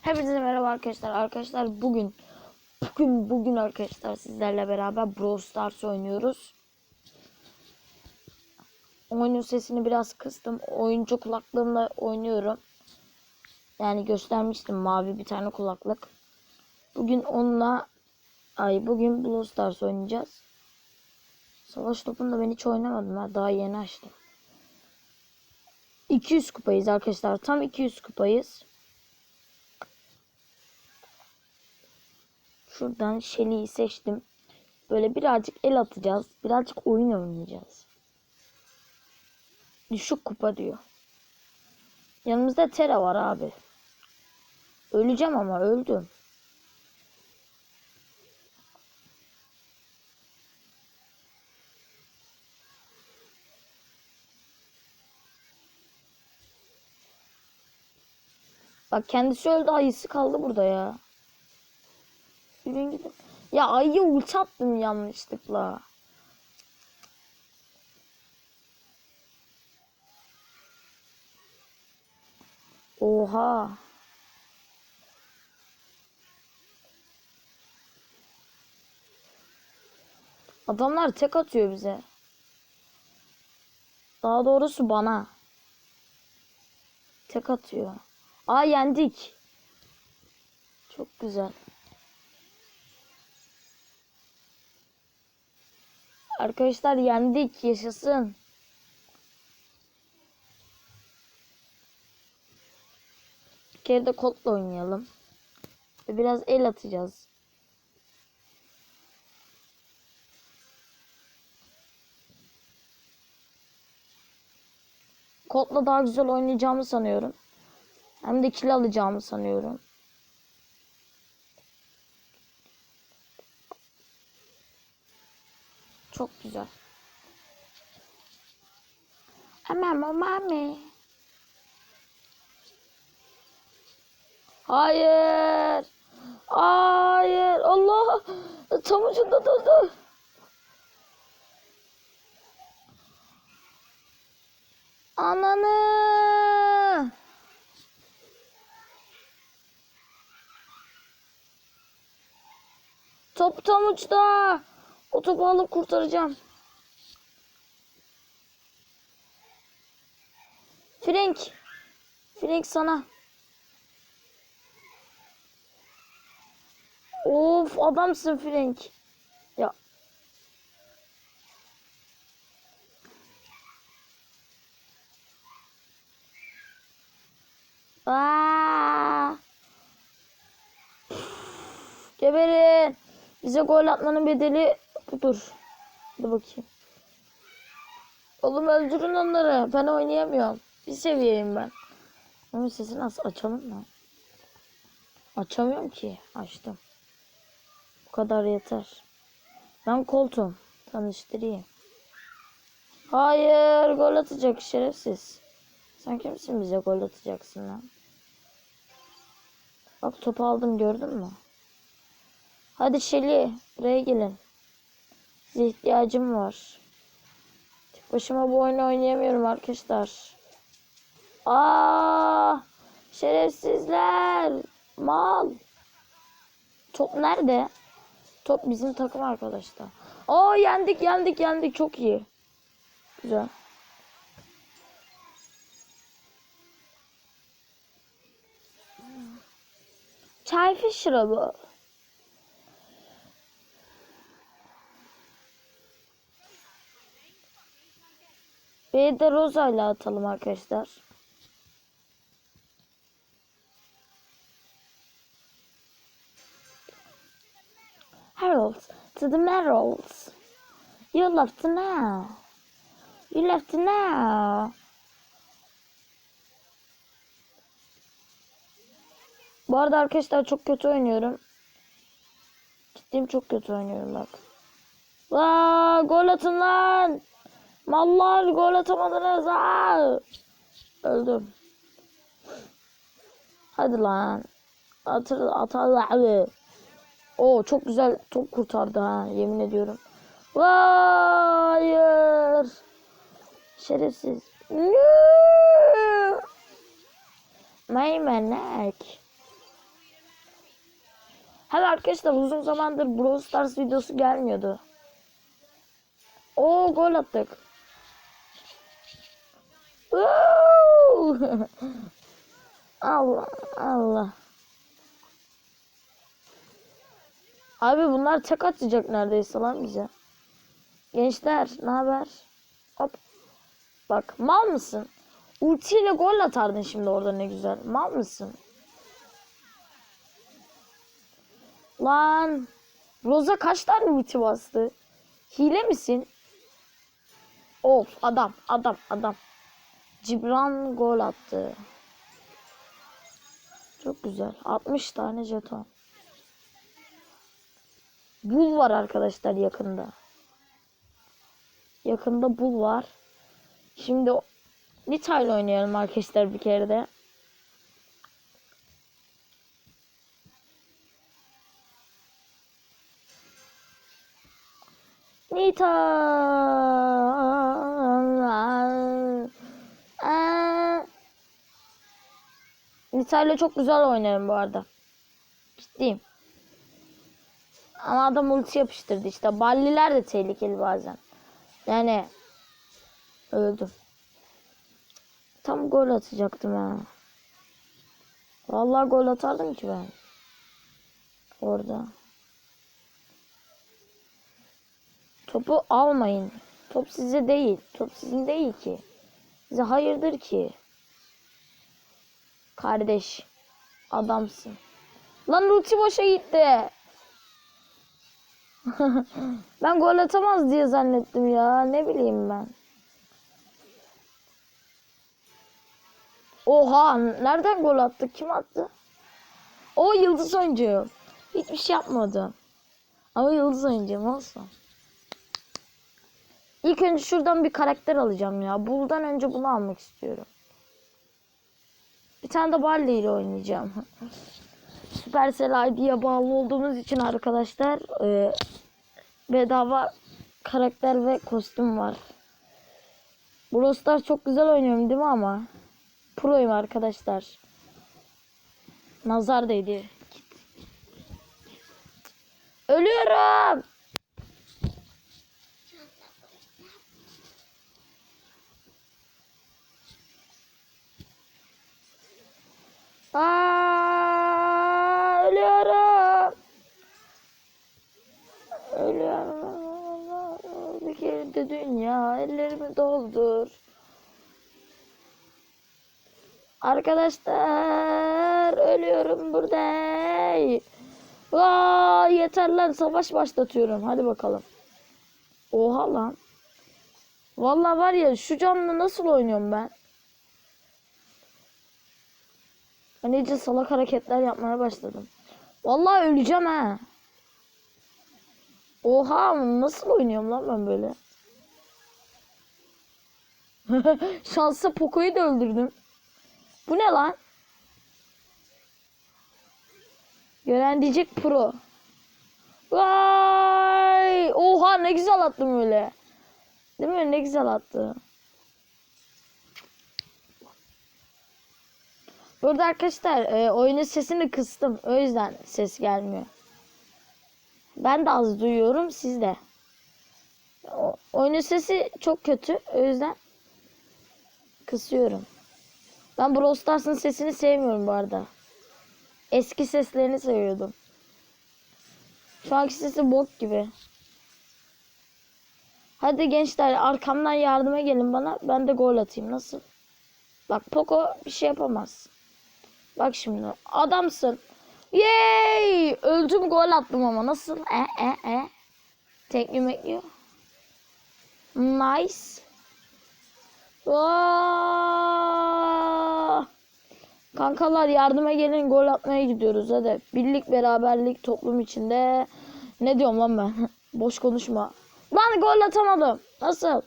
Hepinize merhaba arkadaşlar. Arkadaşlar bugün bugün bugün arkadaşlar sizlerle beraber Brawl Stars oynuyoruz. Oyunun sesini biraz kıstım. Oyuncu kulaklığımla oynuyorum. Yani göstermiştim mavi bir tane kulaklık. Bugün onunla ay bugün Brawl Stars oynayacağız. Savaş topunda ben hiç oynamadım ha. Daha yeni açtım. 200 kupayız arkadaşlar. Tam 200 kupayız. Şuradan Shelly'yi seçtim. Böyle birazcık el atacağız. Birazcık oyun oynayacağız. Düşük kupa diyor. Yanımızda Tera var abi. Öleceğim ama öldüm. Bak kendisi öldü ayısı kaldı burada ya. Yürüyün gidin. Ya ayı ulti attım yanlışlıkla. Oha. Adamlar tek atıyor bize. Daha doğrusu bana. Tek atıyor. Aa yendik. Çok güzel. Arkadaşlar yendik. Yaşasın. Bir kere de kodla oynayalım. Ve biraz el atacağız. Kodla daha güzel oynayacağımı sanıyorum. Hem de kill alacağımı sanıyorum. Çok güzel. Ama mami. Hayır. Hayır. Allah. Tam ucunda durdu. Ananı. Top tam uçta. O topu alıp kurtaracağım. Frank. Frank sana. Of adamsın Frank. Ya. Aa! Geberin. Bize gol atmanın bedeli budur. Hadi bakayım. Oğlum öldürün onları. Ben oynayamıyorum. Bir seviyeyim ben. Ama sesini nasıl açalım mı? Açamıyorum ki. Açtım. Bu kadar yeter. Ben koltuğum. Tanıştırayım. Hayır. Gol atacak şerefsiz. Sen kimsin bize gol atacaksın lan? Bak topu aldım gördün mü? Hadi Şeli buraya gelin. Size ihtiyacım var. Tek başıma bu oyunu oynayamıyorum arkadaşlar. Aa, şerefsizler. Mal. Top nerede? Top bizim takım arkadaşlar. Aa yendik yendik yendik çok iyi. Güzel. Çay şırabı. Bir de Rosa ile atalım arkadaşlar. Harold to the Merrills. You left now. You left now. Bu arada arkadaşlar çok kötü oynuyorum. Ciddiyim çok kötü oynuyorum bak. Vaa gol atın lan. Mallar gol atamadınız. Aa! Öldüm. Hadi lan. Atır, atarlar abi. Oo çok güzel top kurtardı ha yemin ediyorum. Hayır. Şerefsiz. No. Meymenek. Hadi arkadaşlar uzun zamandır Brawl Stars videosu gelmiyordu. Oo gol attık. Allah Allah. Abi bunlar tek atacak neredeyse lan bize. Gençler ne haber? Hop. Bak mal mısın? Ultiyle gol atardın şimdi orada ne güzel. Mal mısın? Lan. Roza kaç tane ulti bastı? Hile misin? Of adam adam adam. Cibran gol attı. Çok güzel. 60 tane jeton. Bul var arkadaşlar yakında. Yakında bul var. Şimdi o- Nita ile oynayalım arkadaşlar bir kere de. Nita. Nita çok güzel oynarım bu arada. Ciddiyim. Ama adam ulti yapıştırdı işte. Balliler de tehlikeli bazen. Yani öldüm. Tam gol atacaktım ha. Vallahi gol atardım ki ben. Orada. Topu almayın. Top size değil. Top sizin değil ki. Size hayırdır ki. Kardeş. Adamsın. Lan ulti boşa gitti. Ben gol atamaz diye zannettim ya. Ne bileyim ben. Oha nereden gol attı? Kim attı? O yıldız oyuncu. Hiçbir şey yapmadı. Ama yıldız oyuncu olsun. İlk önce şuradan bir karakter alacağım ya. Buldan önce bunu almak istiyorum. Bir tane de Barley ile oynayacağım. Supercell ID'ye bağlı olduğumuz için arkadaşlar e, bedava karakter ve kostüm var. Brawl Stars çok güzel oynuyorum değil mi ama? Pro'yum arkadaşlar. Nazar değdi. Ölüyorum. Aa, ölüyorum. Ölüyorum. De dünya ellerimi doldur. Arkadaşlar ölüyorum burada. Aa, yeter lan savaş başlatıyorum. Hadi bakalım. Oha lan. Vallahi var ya şu canlı nasıl oynuyorum ben? Ben iyice salak hareketler yapmaya başladım. Vallahi öleceğim ha. Oha nasıl oynuyorum lan ben böyle? Şansa Poco'yu da öldürdüm. Bu ne lan? Gören pro. Vay! Oha ne güzel attım öyle. Değil mi? Ne güzel attı. Burada arkadaşlar e, oyunun sesini kıstım. O yüzden ses gelmiyor. Ben de az duyuyorum siz de. O, oyunun sesi çok kötü. O yüzden kısıyorum. Ben Brawl Stars'ın sesini sevmiyorum bu arada. Eski seslerini seviyordum. Şu anki sesi bok gibi. Hadi gençler arkamdan yardıma gelin bana. Ben de gol atayım. Nasıl? Bak Poco bir şey yapamaz. Bak şimdi. Adamsın. Yay! Öldüm gol attım ama. Nasıl? E e e. Tekli mekliyor. Nice. Kankalar yardıma gelin gol atmaya gidiyoruz hadi. Birlik beraberlik toplum içinde. Ne diyorum lan ben? Boş konuşma. Lan gol atamadım. Nasıl?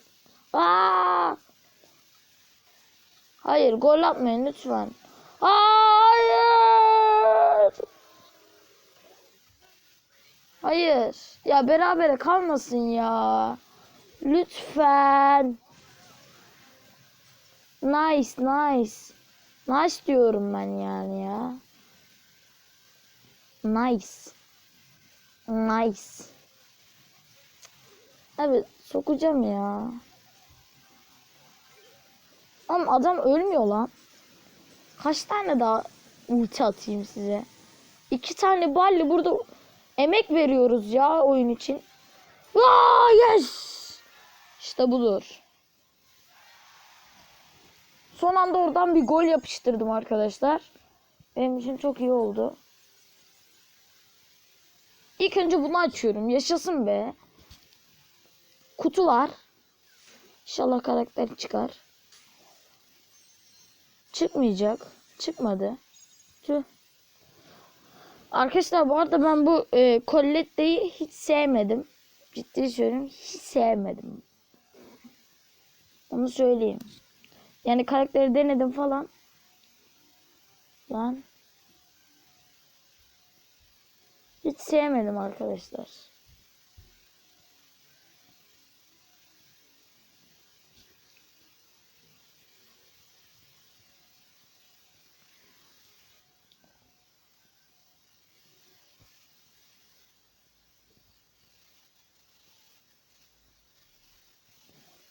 Aa! Hayır gol atmayın lütfen. Hayır. Hayır. Ya berabere kalmasın ya. Lütfen. Nice nice. Nice diyorum ben yani ya. Nice. Nice. Evet sokacağım ya. Ama adam ölmüyor lan. Kaç tane daha ulti atayım size? İki tane balli burada emek veriyoruz ya oyun için. Aa, yes! İşte budur. Son anda oradan bir gol yapıştırdım arkadaşlar. Benim için çok iyi oldu. İlk önce bunu açıyorum. Yaşasın be. Kutu var. İnşallah karakter çıkar. Çıkmayacak. Çıkmadı. Tüh. Arkadaşlar bu arada ben bu e, Colette'yi hiç sevmedim. Ciddi söylüyorum. Hiç sevmedim. Onu söyleyeyim. Yani karakteri denedim falan. Lan. Hiç sevmedim arkadaşlar.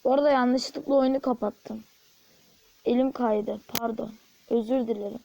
Bu arada yanlışlıkla oyunu kapattım. Elim kaydı. Pardon. Özür dilerim.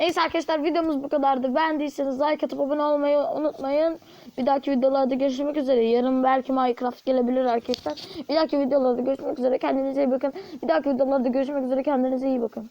Neyse arkadaşlar videomuz bu kadardı. Beğendiyseniz like atıp abone olmayı unutmayın. Bir dahaki videolarda görüşmek üzere. Yarın belki Minecraft gelebilir arkadaşlar. Bir dahaki videolarda görüşmek üzere. Kendinize iyi bakın. Bir dahaki videolarda görüşmek üzere. Kendinize iyi bakın.